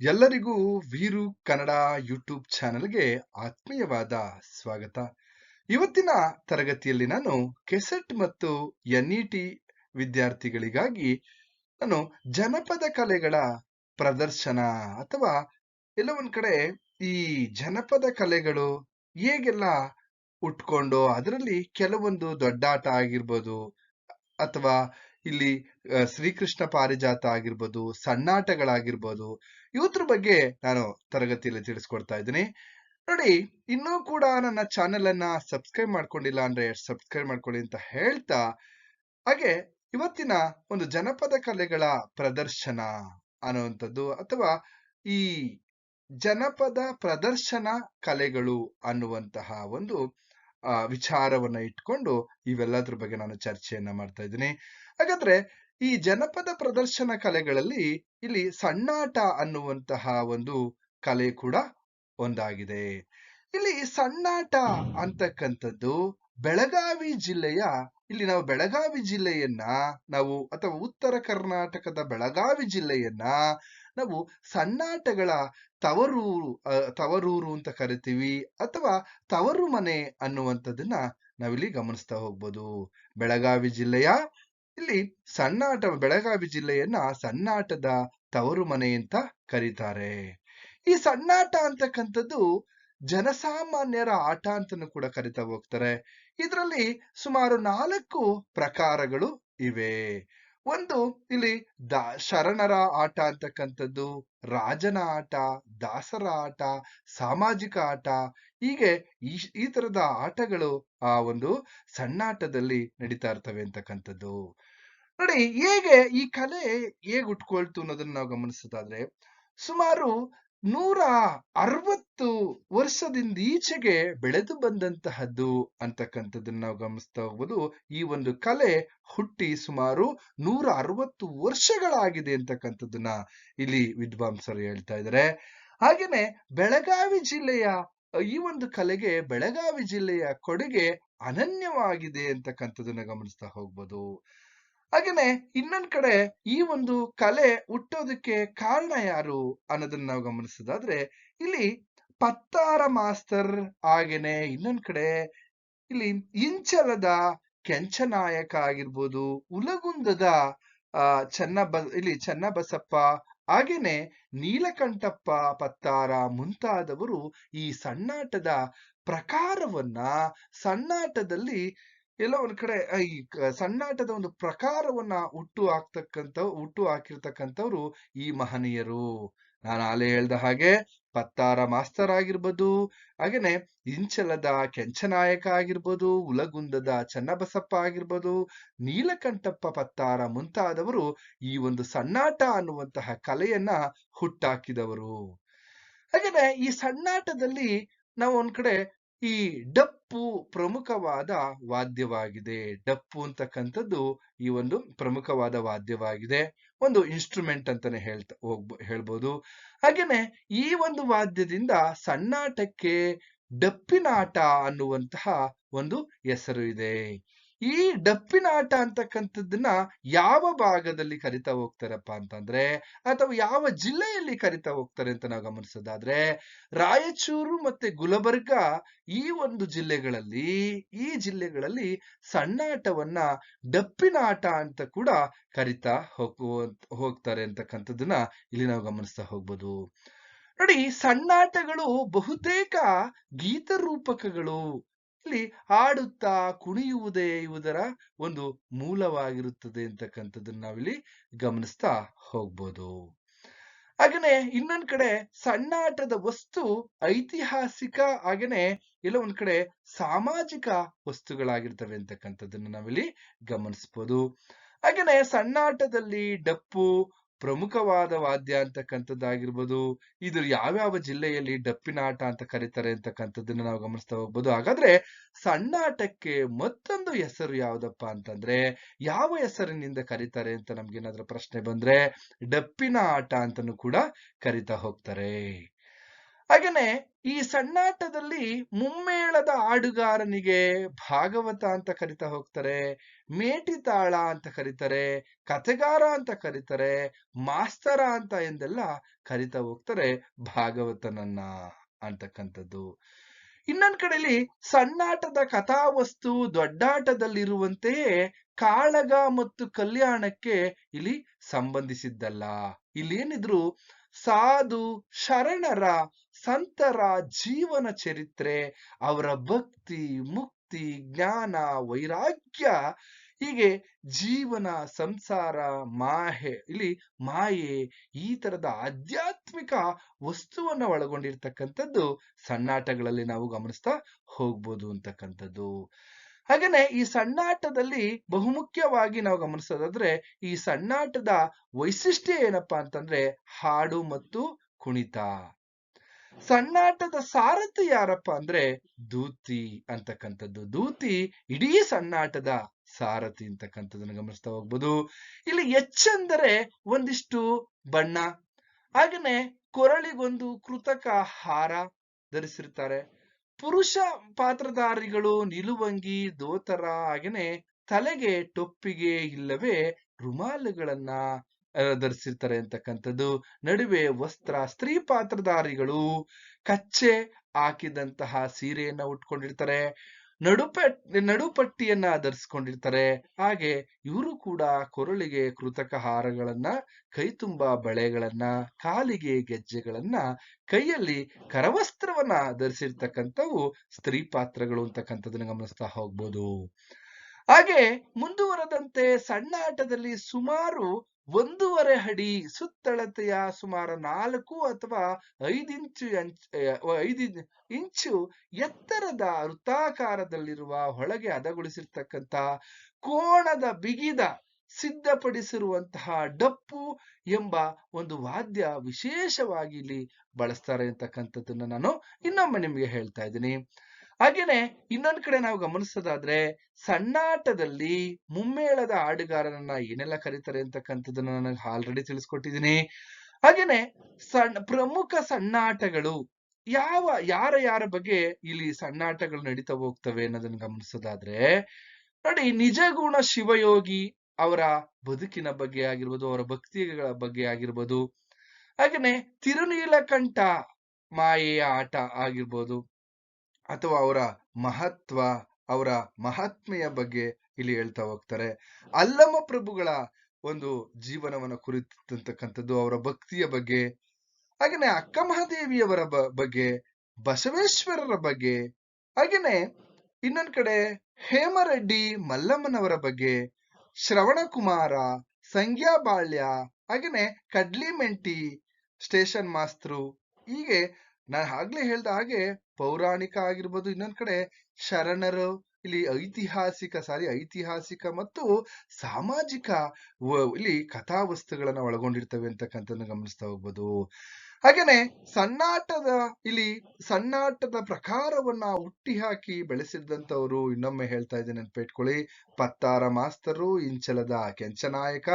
ಎಲ್ಲರಿಗೂ ವೀರು ಕನ್ನಡ ಯೂಟ್ಯೂಬ್ ಚಾನೆಲ್ಗೆ ಆತ್ಮೀಯವಾದ ಸ್ವಾಗತ. ಇವತ್ತಿನ ತರಗತಿಯಲ್ಲಿ ನಾನು ಕೆಸೆಟ್ ಮತ್ತು ಎನ್ಇಟಿ ವಿದ್ಯಾರ್ಥಿಗಳಿಗಾಗಿ ನಾನು ಜನಪದ ಕಲೆಗಳ ಪ್ರದರ್ಶನ ಅಥವಾ ಎಲ್ಲ ಕಡೆ ಈ ಜನಪದ ಕಲೆಗಳು ಹೇಗೆಲ್ಲ ಉಟ್ಕೊಂಡು ಅದರಲ್ಲಿ ಕೆಲವೊಂದು ದೊಡ್ಡಾಟ ಆಗಿರ್ಬೋದು ಅಥವಾ ಇಲ್ಲಿ ಶ್ರೀಕೃಷ್ಣ ಪಾರಿಜಾತ ಆಗಿರ್ಬೋದು ಸಣ್ಣಾಟಗಳಾಗಿರ್ಬೋದು ಇವತ್ರ ಬಗ್ಗೆ ನಾನು ತರಗತಿಯಲ್ಲಿ ತಿಳಿಸ್ಕೊಡ್ತಾ ಇದ್ದೀನಿ. ನೋಡಿ, ಇನ್ನೂ ಕೂಡ ನನ್ನ ಚಾನೆಲ್ ಅನ್ನ ಸಬ್ಸ್ಕ್ರೈಬ್ ಮಾಡ್ಕೊಂಡಿಲ್ಲ ಅಂದ್ರೆ ಸಬ್ಸ್ಕ್ರೈಬ್ ಮಾಡ್ಕೊಳ್ಳಿ ಅಂತ ಹೇಳ್ತಾ, ಹಾಗೆ ಇವತ್ತಿನ ಒಂದು ಜನಪದ ಕಲೆಗಳ ಪ್ರದರ್ಶನ ಅನ್ನುವಂಥದ್ದು ಅಥವಾ ಈ ಜನಪದ ಪ್ರದರ್ಶನ ಕಲೆಗಳು ಅನ್ನುವಂತಹ ಒಂದು ವಿಚಾರವನ್ನ ಇಟ್ಕೊಂಡು ಇವೆಲ್ಲದ್ರ ಬಗ್ಗೆ ನಾನು ಚರ್ಚೆಯನ್ನ ಮಾಡ್ತಾ ಇದ್ದೀನಿ. ಹಾಗಾದ್ರೆ ಈ ಜನಪದ ಪ್ರದರ್ಶನ ಕಲೆಗಳಲ್ಲಿ ಇಲ್ಲಿ ಸಣ್ಣಾಟ ಅನ್ನುವಂತಹ ಒಂದು ಕಲೆ ಕೂಡ ಒಂದಾಗಿದೆ. ಇಲ್ಲಿ ಸಣ್ಣಾಟ ಅಂತಕ್ಕಂಥದ್ದು ಬೆಳಗಾವಿ ಜಿಲ್ಲೆಯ ಇಲ್ಲಿ ನಾವು ಬೆಳಗಾವಿ ಜಿಲ್ಲೆಯನ್ನ ನಾವು ಅಥವಾ ಉತ್ತರ ಕರ್ನಾಟಕದ ಬೆಳಗಾವಿ ಜಿಲ್ಲೆಯನ್ನ ನಾವು ಸಣ್ಣಾಟಗಳ ತವರೂರು ತವರೂರು ಅಂತ ಕರಿತೀವಿ ಅಥವಾ ತವರು ಮನೆ ಅನ್ನುವಂಥದ್ದನ್ನ ನಾವಿಲ್ಲಿ ಗಮನಿಸ್ತಾ ಹೋಗ್ಬೋದು. ಬೆಳಗಾವಿ ಜಿಲ್ಲೆಯ, ಇಲ್ಲಿ ಸಣ್ಣಾಟ ಬೆಳಗಾವಿ ಜಿಲ್ಲೆಯನ್ನ ಸಣ್ಣಾಟದ ತವರು ಮನೆ ಅಂತ ಕರೀತಾರೆ. ಈ ಸಣ್ಣಾಟ ಅಂತಕ್ಕಂಥದ್ದು ಜನಸಾಮಾನ್ಯರ ಆಟ ಅಂತಾನು ಕೂಡ ಕರಿತಾ ಹೋಗ್ತಾರೆ. ಇದರಲ್ಲಿ ಸುಮಾರು ನಾಲ್ಕು ಪ್ರಕಾರಗಳು ಇವೆ. ಒಂದು ಇಲ್ಲಿ ದ ಶರಣರ ಆಟ ಅಂತಕ್ಕಂಥದ್ದು, ರಾಜನ ಆಟ, ದಾಸರ ಆಟ, ಸಾಮಾಜಿಕ ಆಟ, ಹೀಗೆ ಈ ಈ ತರದ ಆಟಗಳು ಆ ಒಂದು ಸಣ್ಣಾಟದಲ್ಲಿ ನಡೀತಾ ಇರ್ತವೆ ಅಂತಕ್ಕಂಥದ್ದು. ನೋಡಿ, ಹೇಗೆ ಈ ಕಲೆ ಹೇಗೆ ಉಟ್ಕೊಳ್ತು ಅನ್ನೋದನ್ನ ನಾವು ಗಮನಿಸೋದಾದ್ರೆ, ಸುಮಾರು ನೂರ ಅರವತ್ತು ವರ್ಷದಿಂದ ಈಚೆಗೆ ಬೆಳೆದು ಬಂದಂತಹದ್ದು ಅಂತಕ್ಕಂಥದ್ದನ್ನ ನಾವು ಗಮನಿಸ್ತಾ ಹೋಗ್ಬೋದು. ಈ ಒಂದು ಕಲೆ ಹುಟ್ಟಿ ಸುಮಾರು ನೂರ ಅರವತ್ತು ವರ್ಷಗಳಾಗಿದೆ ಅಂತಕ್ಕಂಥದ್ದನ್ನ ಇಲ್ಲಿ ವಿದ್ವಾಂಸರು ಹೇಳ್ತಾ ಇದ್ದಾರೆ. ಹಾಗೇನೆ ಬೆಳಗಾವಿ ಜಿಲ್ಲೆಯ, ಈ ಒಂದು ಕಲೆಗೆ ಬೆಳಗಾವಿ ಜಿಲ್ಲೆಯ ಕೊಡುಗೆ ಅನನ್ಯವಾಗಿದೆ ಅಂತಕ್ಕಂಥದ್ದನ್ನ ಗಮನಿಸ್ತಾ ಹೋಗ್ಬೋದು. ಹಾಗೇನೆ ಇನ್ನೊಂದ್ ಕಡೆ ಈ ಒಂದು ಕಲೆ ಹುಟ್ಟೋದಕ್ಕೆ ಕಾರಣ ಯಾರು ಅನ್ನೋದನ್ನ ನಾವು ಗಮನಿಸೋದಾದ್ರೆ ಇಲ್ಲಿ ಪತ್ತಾರ ಮಾಸ್ತರ್ ಹಾಗೇನೆ ಇನ್ನೊಂದ್ ಕಡೆ ಇಲ್ಲಿ ಇಂಚಲದ ಕೆಂಚನಾಯಕ ಆಗಿರ್ಬೋದು ಉಲಗುಂದದ ಆ, ಚನ್ನಬ, ಇಲ್ಲಿ ಚನ್ನಬಸಪ್ಪ ಹಾಗೇನೆ ನೀಲಕಂಠಪ್ಪ ಪತ್ತಾರ ಮುಂತಾದವರು ಈ ಸಣ್ಣಾಟದ ಪ್ರಕಾರವನ್ನ ಸಣ್ಣಾಟದಲ್ಲಿ ಎಲ್ಲ ಒಂದ್ ಕಡೆ ಈ ಸಣ್ಣಾಟದ ಒಂದು ಪ್ರಕಾರವನ್ನ ಹುಟ್ಟು ಹಾಕ್ತಕ್ಕಂಥ ಹುಟ್ಟು ಹಾಕಿರ್ತಕ್ಕಂಥವ್ರು ಈ ಮಹನೀಯರು. ನಾನು ಆಲೆ ಹೇಳ್ದ ಹಾಗೆ ಪತ್ತಾರ ಮಾಸ್ತರ್ ಆಗಿರ್ಬೋದು, ಹಾಗೇನೆ ಇಂಚಲದ ಕೆಂಚನಾಯಕ ಆಗಿರ್ಬೋದು ಉಲಗುಂದದ ಚನ್ನಬಸಪ್ಪ ಆಗಿರ್ಬೋದು, ನೀಲಕಂಠಪ್ಪ ಪತ್ತಾರ ಮುಂತಾದವರು ಈ ಒಂದು ಸಣ್ಣಾಟ ಅನ್ನುವಂತಹ ಕಲೆಯನ್ನ ಹುಟ್ಟಾಕಿದವರು. ಹಾಗೇನೆ ಈ ಸಣ್ಣಾಟದಲ್ಲಿ ನಾವು ಒಂದ್ ಕಡೆ ಈ ಡಪ್ಪು ಪ್ರಮುಖವಾದ ವಾದ್ಯವಾಗಿದೆ. ಡಪ್ಪು ಅಂತಕ್ಕಂಥದ್ದು ಈ ಒಂದು ಪ್ರಮುಖವಾದ ವಾದ್ಯವಾಗಿದೆ. ಒಂದು ಇನ್ಸ್ಟ್ರೂಮೆಂಟ್ ಅಂತಾನೆ ಹೇಳ್ತಾ ಹೇಳ್ಬೋದು. ಹಾಗೇನೆ ಈ ಒಂದು ವಾದ್ಯದಿಂದ ಸಣ್ಣಾಟಕ್ಕೆ ಡಪ್ಪಿನಾಟ ಅನ್ನುವಂತಹ ಒಂದು ಹೆಸರು ಇದೆ. ಈ ಡಪ್ಪಿನ ಆಟ ಅಂತಕ್ಕಂಥದ್ದನ್ನ ಯಾವ ಭಾಗದಲ್ಲಿ ಕರಿತಾ ಹೋಗ್ತಾರಪ್ಪ ಅಂತಂದ್ರೆ ಅಥವಾ ಯಾವ ಜಿಲ್ಲೆಯಲ್ಲಿ ಕರಿತಾ ಹೋಗ್ತಾರೆ ಅಂತ ನಾವು ಗಮನಿಸೋದಾದ್ರೆ ರಾಯಚೂರು ಮತ್ತೆ ಗುಲಬರ್ಗ ಈ ಒಂದು ಜಿಲ್ಲೆಗಳಲ್ಲಿ, ಈ ಜಿಲ್ಲೆಗಳಲ್ಲಿ ಸಣ್ಣಾಟವನ್ನ ಡಪ್ಪಿನಾಟ ಅಂತ ಕೂಡ ಕರಿತಾ ಹೋಗ್ತಾರೆ ಅಂತಕ್ಕಂಥದ್ದನ್ನ ಇಲ್ಲಿ ನಾವು ಗಮನಿಸ್ತಾ ಹೋಗ್ಬೋದು. ನೋಡಿ ಸಣ್ಣಾಟಗಳು ಬಹುತೇಕ ಗೀತರೂಪಕಗಳು ಇಲ್ಲಿ ಆಡುತ್ತಾ ಕುಣಿಯುವುದೇ ಇವುದರ ಒಂದು ಮೂಲವಾಗಿರುತ್ತದೆ ಅಂತಕ್ಕಂಥದ್ದನ್ನ ನಾವಿಲ್ಲಿ ಗಮನಿಸ್ತಾ ಹೋಗ್ಬೋದು. ಹಾಗೇನೆ ಇನ್ನೊಂದ್ ಕಡೆ ಸಣ್ಣಾಟದ ವಸ್ತು ಐತಿಹಾಸಿಕ ಹಾಗೇನೆ ಎಲ್ಲ ಒಂದ್ ಕಡೆ ಸಾಮಾಜಿಕ ವಸ್ತುಗಳಾಗಿರ್ತವೆ ಅಂತಕ್ಕಂಥದ್ದನ್ನ ನಾವಿಲ್ಲಿ ಗಮನಿಸ್ಬೋದು. ಹಾಗೇನೆ ಸಣ್ಣಾಟದಲ್ಲಿ ಡಪ್ಪು ಪ್ರಮುಖವಾದ ವಾದ್ಯ ಅಂತಕ್ಕಂಥದ್ದಾಗಿರ್ಬೋದು ಇದು ಯಾವ್ಯಾವ ಜಿಲ್ಲೆಯಲ್ಲಿ ಡಪ್ಪಿನ ಆಟ ಅಂತ ಕರೀತಾರೆ ಅಂತಕ್ಕಂಥದ್ದನ್ನ ನಾವು ಗಮನಿಸ್ತಾ ಹೋಗ್ಬೋದು. ಹಾಗಾದ್ರೆ ಸಣ್ಣ ಆಟಕ್ಕೆ ಮತ್ತೊಂದು ಹೆಸರು ಯಾವ್ದಪ್ಪ ಅಂತಂದ್ರೆ, ಯಾವ ಹೆಸರಿನಿಂದ ಕರೀತಾರೆ ಅಂತ ನಮ್ಗೇನಾದ್ರೂ ಪ್ರಶ್ನೆ ಬಂದ್ರೆ, ಡಪ್ಪಿನ ಆಟ ಅಂತಾನೂ ಕೂಡ ಕರಿತಾ ಹೋಗ್ತಾರೆ. ಹಾಗೇನೆ ಈ ಸಣ್ಣಾಟದಲ್ಲಿ ಮುಮ್ಮೇಳದ ಆಡುಗಾರನಿಗೆ ಭಾಗವತ ಅಂತ ಕರಿತಾ ಹೋಗ್ತಾರೆ, ಮೇಟಿ ತಾಳ ಅಂತ ಕರೀತಾರೆ, ಕಥೆಗಾರ ಅಂತ ಕರೀತಾರೆ, ಮಾಸ್ತರ ಅಂತ ಎಂದೆಲ್ಲ ಕರಿತಾ ಹೋಗ್ತಾರೆ ಭಾಗವತನನ್ನ ಅಂತಕ್ಕಂಥದ್ದು. ಇನ್ನೊಂದ್ ಕಡೆಯಲ್ಲಿ ಸಣ್ಣಾಟದ ಕಥಾವಸ್ತು ದೊಡ್ಡಾಟದಲ್ಲಿರುವಂತೆಯೇ ಕಾಳಗ ಮತ್ತು ಕಲ್ಯಾಣಕ್ಕೆ ಇಲ್ಲಿ ಸಂಬಂಧಿಸಿದ್ದಲ್ಲ. ಇಲ್ಲಿ ಏನಿದ್ರು ಸಾಧು ಶರಣರ ಸಂತರ ಜೀವನ ಚರಿತ್ರೆ, ಅವರ ಭಕ್ತಿ, ಮುಕ್ತಿ, ಜ್ಞಾನ, ವೈರಾಗ್ಯ, ಹೀಗೆ ಜೀವನ, ಸಂಸಾರ, ಮಾಹೆ, ಇಲ್ಲಿ ಮಾಯೆ ಈ ತರದ ಆಧ್ಯಾತ್ಮಿಕ ವಸ್ತುವನ್ನ ಒಳಗೊಂಡಿರ್ತಕ್ಕಂಥದ್ದು ಸಣ್ಣಾಟಗಳಲ್ಲಿ ನಾವು ಗಮನಿಸ್ತಾ ಹೋಗ್ಬೋದು ಅಂತಕ್ಕಂಥದ್ದು. ಹಾಗೇನೆ ಈ ಸಣ್ಣಾಟದಲ್ಲಿ ಬಹುಮುಖ್ಯವಾಗಿ ನಾವು ಗಮನಿಸೋದಾದ್ರೆ ಈ ಸಣ್ಣಾಟದ ವೈಶಿಷ್ಟ್ಯ ಏನಪ್ಪಾ ಅಂತಂದ್ರೆ ಹಾಡು ಮತ್ತು ಕುಣಿತ. ಸಣ್ಣಾಟದ ಸಾರಥಿ ಯಾರಪ್ಪ ಅಂದ್ರೆ ದೂತಿ ಅಂತಕ್ಕಂಥದ್ದು. ದೂತಿ ಇಡೀ ಸಣ್ಣಾಟದ ಸಾರಥಿ ಅಂತಕ್ಕಂಥದ್ದನ್ನು ಗಮನಿಸ್ತಾ ಹೋಗ್ಬೋದು. ಇಲ್ಲಿ ಹೆಚ್ಚೆಂದರೆ ಒಂದಿಷ್ಟು ಬಣ್ಣ. ಹಾಗೇನೆ ಕೊರಳಿಗೊಂದು ಕೃತಕ ಹಾರ ಧರಿಸಿರ್ತಾರೆ. ಪುರುಷ ಪಾತ್ರಧಾರಿಗಳು ನಿಲುವಂಗಿ, ದೋತರ ಹಾಗೇನೆ ತಲೆಗೆ ಟೊಪ್ಪಿಗೆ ಇಲ್ಲವೇ ರುಮಾಲುಗಳನ್ನ ಧರಿಸಿರ್ತಾರೆ ಅಂತಕ್ಕಂಥದ್ದು. ನಡುವೆ ವಸ್ತ್ರ, ಸ್ತ್ರೀ ಪಾತ್ರಧಾರಿಗಳು ಕಚ್ಚೆ ಹಾಕಿದಂತಹ ಸೀರೆಯನ್ನ ಉಟ್ಕೊಂಡಿರ್ತಾರೆ. ನಡುಪಟ್ ನಡುಪಟ್ಟಿಯನ್ನ ಧರಿಸ್ಕೊಂಡಿರ್ತಾರೆ. ಹಾಗೆ ಇವರು ಕೂಡ ಕೊರಳಿಗೆ ಕೃತಕ ಹಾರಗಳನ್ನ, ಕೈ ತುಂಬ ಬಳೆಗಳನ್ನ, ಕಾಲಿಗೆ ಗೆಜ್ಜೆಗಳನ್ನ, ಕೈಯಲ್ಲಿ ಕರವಸ್ತ್ರವನ್ನ ಧರಿಸಿರ್ತಕ್ಕಂಥವು ಸ್ತ್ರೀ ಪಾತ್ರಗಳು ಅಂತಕ್ಕಂಥದನ್ನ ಗಮನಿಸ್ತಾ ಹೋಗ್ಬೋದು. ಹಾಗೆ ಮುಂದುವರೆದಂತೆ ಸಣ್ಣ ಆಟದಲ್ಲಿ ಸುಮಾರು ಒಂದೂವರೆ ಅಡಿ ಸುತ್ತಳತೆಯ ಸುಮಾರು ನಾಲ್ಕು ಅಥವಾ ಐದಿಂಚು ಐದು ಇಂಚು ಎತ್ತರದ ವೃತ್ತಾಕಾರದಲ್ಲಿರುವ ಒಳಗೆ ಹದಗೊಳಿಸಿರ್ತಕ್ಕಂಥ ಕೋಣದ ಬಿಗಿದ ಸಿದ್ಧಪಡಿಸಿರುವಂತಹ ಡಪ್ಪು ಎಂಬ ಒಂದು ವಾದ್ಯ ವಿಶೇಷವಾಗಿ ಇಲ್ಲಿ ಬಳಸ್ತಾರೆ ಅಂತಕ್ಕಂಥದ್ದನ್ನ ನಾನು ಇನ್ನೊಮ್ಮೆ ನಿಮ್ಗೆ ಹೇಳ್ತಾ ಇದ್ದೀನಿ. ಹಾಗೇನೆ ಇನ್ನೊಂದ್ ಕಡೆ ನಾವು ಗಮನಿಸೋದಾದ್ರೆ ಸಣ್ಣಾಟದಲ್ಲಿ ಮುಮ್ಮೇಳದ ಹಾಡುಗಾರನನ್ನ ಏನೆಲ್ಲ ಕರೀತಾರೆ ಅಂತಕ್ಕಂಥದ್ದನ್ನ ನನಗೆ ಆಲ್ರೆಡಿ ತಿಳಿಸ್ಕೊಟ್ಟಿದ್ದೀನಿ. ಹಾಗೇನೆ ಸಣ್ಣ ಪ್ರಮುಖ ಸಣ್ಣಾಟಗಳು ಯಾವ, ಯಾರ ಯಾರ ಬಗ್ಗೆ ಇಲ್ಲಿ ಸಣ್ಣಾಟಗಳು ನಡೀತಾ ಹೋಗ್ತವೆ ಅನ್ನೋದನ್ನ ಗಮನಿಸೋದಾದ್ರೆ ನೋಡಿ ನಿಜಗುಣ ಶಿವಯೋಗಿ ಅವರ ಬದುಕಿನ ಬಗ್ಗೆ ಆಗಿರ್ಬೋದು, ಅವರ ಭಕ್ತಿಗಳ ಬಗ್ಗೆ ಆಗಿರ್ಬೋದು, ಹಾಗೇನೆ ತಿರುನೀಲಕಂಠ ಮಾಯೆಯ ಆಟ ಆಗಿರ್ಬೋದು ಅಥವಾ ಅವರ ಮಹತ್ವ, ಅವರ ಮಹಾತ್ಮೆಯ ಬಗ್ಗೆ ಇಲ್ಲಿ ಹೇಳ್ತಾ ಹೋಗ್ತಾರೆ. ಅಲ್ಲಮ ಪ್ರಭುಗಳ ಒಂದು ಜೀವನವನ್ನು ಕುರಿತಂತಕ್ಕಂಥದ್ದು, ಅವರ ಭಕ್ತಿಯ ಬಗ್ಗೆ, ಹಾಗೇನೆ ಅಕ್ಕ ಮಹಾದೇವಿಯವರ ಬಗ್ಗೆ, ಬಸವೇಶ್ವರರ ಬಗ್ಗೆ, ಹಾಗೇನೆ ಇನ್ನೊಂದ್ ಕಡೆ ಹೇಮರೆಡ್ಡಿ ಮಲ್ಲಮ್ಮನವರ ಬಗ್ಗೆ, ಶ್ರವಣಕುಮಾರ ಸಂಗ್ಯಾ ಬಾಳ್ಯ, ಹಾಗೇನೆ ಕಡ್ಲಿ ಮೆಂಟಿ ಸ್ಟೇಷನ್ ಮಾಸ್ತರು, ಹೀಗೆ ನಾನು ಆಗ್ಲೇ ಹೇಳ್ದ ಹಾಗೆ ಪೌರಾಣಿಕ ಆಗಿರ್ಬೋದು ಇನ್ನೊಂದ್ ಕಡೆ ಶರಣರು, ಇಲ್ಲಿ ಐತಿಹಾಸಿಕ, ಸಾರಿ ಐತಿಹಾಸಿಕ ಮತ್ತು ಸಾಮಾಜಿಕ ಇಲ್ಲಿ ಕಥಾವಸ್ತುಗಳನ್ನ ಒಳಗೊಂಡಿರ್ತವೆ ಅಂತಕ್ಕಂಥದ್ದನ್ನ ಗಮನಿಸ್ತಾ ಹೋಗ್ಬೋದು. ಹಾಗೇನೆ ಸಣ್ಣಾಟದ ಇಲ್ಲಿ ಸಣ್ಣಾಟದ ಪ್ರಕಾರವನ್ನ ಹುಟ್ಟಿ ಹಾಕಿ ಬೆಳೆಸಿದಂತವರು ಇನ್ನೊಮ್ಮೆ ಹೇಳ್ತಾ ಇದ್ದೇನೆ ನೆನ್ಪಿಟ್ಕೊಳ್ಳಿ ಪತ್ತಾರ ಮಾಸ್ತರು, ಇಂಚಲದ ಕೆಂಚನಾಯಕ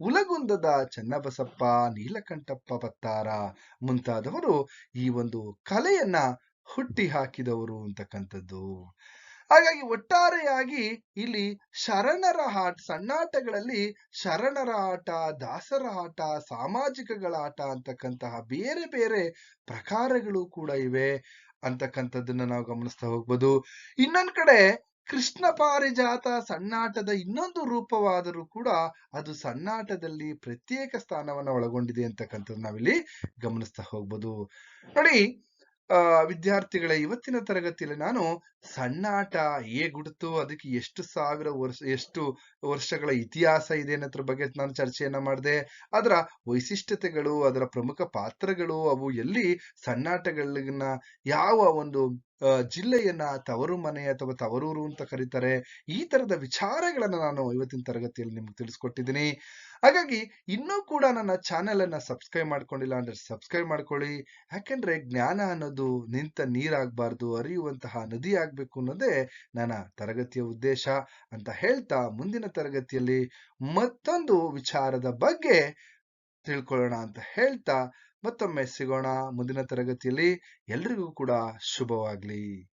ಉಲಗುಂದದ ಚನ್ನಬಸಪ್ಪ, ನೀಲಕಂಠಪ್ಪ ಪತ್ತಾರ ಮುಂತಾದವರು ಈ ಒಂದು ಕಲೆಯನ್ನ ಹುಟ್ಟಿ ಹಾಕಿದವರು ಅಂತಕ್ಕಂಥದ್ದು. ಹಾಗಾಗಿ ಒಟ್ಟಾರೆಯಾಗಿ ಇಲ್ಲಿ ಶರಣರ ಆಟ ಸಣ್ಣಾಟಗಳಲ್ಲಿ ಶರಣರ ಆಟ, ದಾಸರ ಆಟ, ಸಾಮಾಜಿಕಗಳ ಆಟ ಅಂತಕ್ಕಂತಹ ಬೇರೆ ಬೇರೆ ಪ್ರಕಾರಗಳು ಕೂಡ ಇವೆ ಅಂತಕ್ಕಂಥದ್ದನ್ನ ನಾವು ಗಮನಿಸ್ತಾ ಹೋಗ್ಬೋದು. ಇನ್ನೊಂದ್ ಕಡೆ ಕೃಷ್ಣ ಪಾರಿಜಾತ ಸಣ್ಣಾಟದ ಇನ್ನೊಂದು ರೂಪವಾದರೂ ಕೂಡ ಅದು ಸಣ್ಣಾಟದಲ್ಲಿ ಪ್ರತ್ಯೇಕ ಸ್ಥಾನವನ್ನ ಒಳಗೊಂಡಿದೆ ಅಂತಕ್ಕಂಥದ್ದು ನಾವಿಲ್ಲಿ ಗಮನಿಸ್ತಾ ಹೋಗ್ಬೋದು. ನೋಡಿ ವಿದ್ಯಾರ್ಥಿಗಳ ಇವತ್ತಿನ ತರಗತಿಯಲ್ಲಿ ನಾನು ಸಣ್ಣಾಟ ಹೇಗುಡ್ತು, ಅದಕ್ಕೆ ಎಷ್ಟು ಸಾವಿರ ವರ್ಷ, ಎಷ್ಟು ವರ್ಷಗಳ ಇತಿಹಾಸ ಇದೆ ಅನ್ನೋದ್ರ ಬಗ್ಗೆ ನಾನು ಚರ್ಚೆಯನ್ನ ಮಾಡಿದೆ. ಅದರ ವೈಶಿಷ್ಟ್ಯತೆಗಳು, ಅದರ ಪ್ರಮುಖ ಪಾತ್ರಗಳು, ಅವು ಎಲ್ಲಿ ಸಣ್ಣಾಟಗಳನ್ನ ಯಾವ ಒಂದು ಜಿಲ್ಲೆಯನ್ನ ತವರು ಮನೆ ಅಥವಾ ತವರೂರು ಅಂತ ಕರೀತಾರೆ. ಈ ತರದ ವಿಚಾರಗಳನ್ನ ನಾನು ಇವತ್ತಿನ ತರಗತಿಯಲ್ಲಿ ನಿಮ್ಗೆ ತಿಳಿಸ್ಕೊಟ್ಟಿದ್ದೀನಿ. ಹಾಗಾಗಿ ಇನ್ನೂ ಕೂಡ ನನ್ನ ಚಾನೆಲ್ ಅನ್ನ ಸಬ್ಸ್ಕ್ರೈಬ್ ಮಾಡ್ಕೊಂಡಿಲ್ಲ ಅಂದ್ರೆ ಸಬ್ಸ್ಕ್ರೈಬ್ ಮಾಡ್ಕೊಳ್ಳಿ. ಯಾಕೆಂದ್ರೆ ಜ್ಞಾನ ಅನ್ನೋದು ನಿಂತ ನೀರಾಗಬಾರ್ದು, ಅರಿಯುವಂತಹ ನದಿ ಆಗ್ಬೇಕು ಅನ್ನೋದೇ ನನ್ನ ತರಗತಿಯ ಉದ್ದೇಶ ಅಂತ ಹೇಳ್ತಾ ಮುಂದಿನ ತರಗತಿಯಲ್ಲಿ ಮತ್ತೊಂದು ವಿಚಾರದ ಬಗ್ಗೆ ತಿಳ್ಕೊಳ್ಳೋಣ ಅಂತ ಹೇಳ್ತಾ ಮತ್ತೊಮ್ಮೆ ಸಿಗೋಣ ಮುಂದಿನ ತರಗತಿಯಲ್ಲಿ. ಎಲ್ರಿಗೂ ಕೂಡ ಶುಭವಾಗ್ಲಿ.